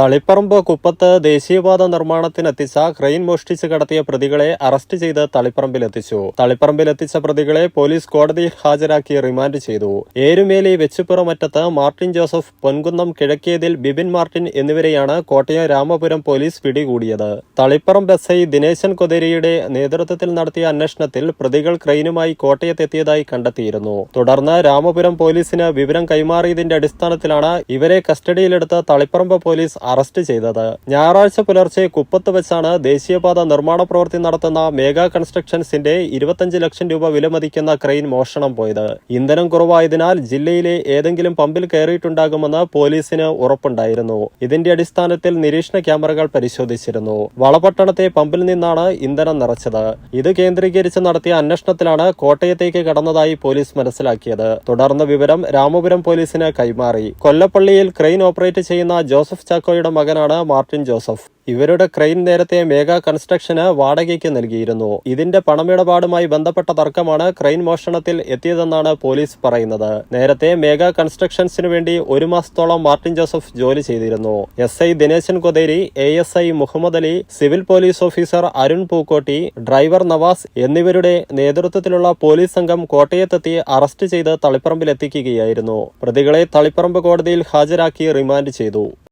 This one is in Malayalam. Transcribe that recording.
തളിപ്പറമ്പ് കുപ്പത്ത് ദേശീയപാത നിർമ്മാണത്തിനെത്തിച്ച ക്രെയിൻ മോഷ്ടിച്ച് കടത്തിയ പ്രതികളെ അറസ്റ്റ് ചെയ്ത് തളിപ്പറമ്പിലെത്തിച്ചു. തളിപ്പറമ്പിലെത്തിച്ച പ്രതികളെ പോലീസ് കോടതിയിൽ ഹാജരാക്കി റിമാൻഡ് ചെയ്തു. ഏരുമേലി വെച്ചുപുറമറ്റത്ത് മാർട്ടിൻ ജോസഫ് പൊൻകുന്നം കിഴക്കേതിൽ ബിബിൻ മാർട്ടിൻ എന്നിവരെയാണ് കോട്ടയം രാമപുരം പോലീസ് പിടികൂടിയത്. തളിപ്പറമ്പ് എസ് ഐ ദിനേശൻ കൊതേരിയുടെ നേതൃത്വത്തിൽ നടത്തിയ അന്വേഷണത്തിൽ പ്രതികൾ ക്രെയിനുമായി കോട്ടയത്തെത്തിയതായി കണ്ടെത്തിയിരുന്നു. തുടർന്ന് രാമപുരം പോലീസിന് വിവരം കൈമാറിയതിന്റെ അടിസ്ഥാനത്തിലാണ് ഇവരെ കസ്റ്റഡിയിലെടുത്ത് തളിപ്പറമ്പ് പോലീസ് അറസ്റ്റ് ചെയ്തത്. ഞായറാഴ്ച പുലർച്ചെ കുപ്പത്ത് വെച്ചാണ് ദേശീയപാത നിർമ്മാണ പ്രവൃത്തി നടത്തുന്ന മേഗാ കൺസ്ട്രക്ഷൻസിന്റെ ഇരുപത്തഞ്ച് ലക്ഷം രൂപ വിലമതിക്കുന്ന ക്രെയിൻ മോഷണം പോയത്. ഇന്ധനം കുറവായതിനാൽ ജില്ലയിലെ ഏതെങ്കിലും പമ്പിൽ കയറിയിട്ടുണ്ടാകുമെന്ന് പോലീസിന് ഉറപ്പുണ്ടായിരുന്നു. ഇതിന്റെ അടിസ്ഥാനത്തിൽ നിരീക്ഷണ ക്യാമറകൾ പരിശോധിച്ചിരുന്നു. വളപട്ടണത്തെ പമ്പിൽ നിന്നാണ് ഇന്ധനം നിറച്ചത്. ഇത് കേന്ദ്രീകരിച്ച് നടത്തിയ അന്വേഷണത്തിലാണ് കോട്ടയത്തേക്ക് കടന്നതായി പോലീസ് മനസ്സിലാക്കിയത്. തുടർന്ന് വിവരം രാമപുരം പോലീസിന് കൈമാറി. കൊല്ലപ്പള്ളിയിൽ ക്രെയിൻ ഓപ്പറേറ്റ് ചെയ്യുന്ന ജോസഫ് ചാക്കോയുടെ മകനാണ് മാർട്ടിൻ ജോസഫ്. ഇവരുടെ ക്രെയിൻ നേരത്തെ മേഗ കൺസ്ട്രക്ഷന് വാടകയ്ക്ക് നൽകിയിരുന്നു. ഇതിന്റെ പണമിടപാടുമായി ബന്ധപ്പെട്ട തർക്കമാണ് ക്രെയിൻ മോഷണത്തിൽ എത്തിയതെന്നാണ് പോലീസ് പറയുന്നത്. നേരത്തെ മേഗ കൺസ്ട്രക്ഷൻസിനു വേണ്ടി ഒരു മാസത്തോളം മാർട്ടിൻ ജോസഫ് ജോലി ചെയ്തിരുന്നു. S I Dineshan Kotheri A S I Muhammad Ali civil police officer Arun Pookkotti driver Navas എന്നിവരുടെ നേതൃത്വത്തിലുള്ള പോലീസ് സംഘം കോട്ടയത്തെത്തി അറസ്റ്റ് ചെയ്ത് തളിപ്പറമ്പിലെത്തിക്കുകയായിരുന്നു. പ്രതികളെ തളിപ്പറമ്പ് കോടതിയിൽ ഹാജരാക്കി റിമാൻഡ് ചെയ്തു.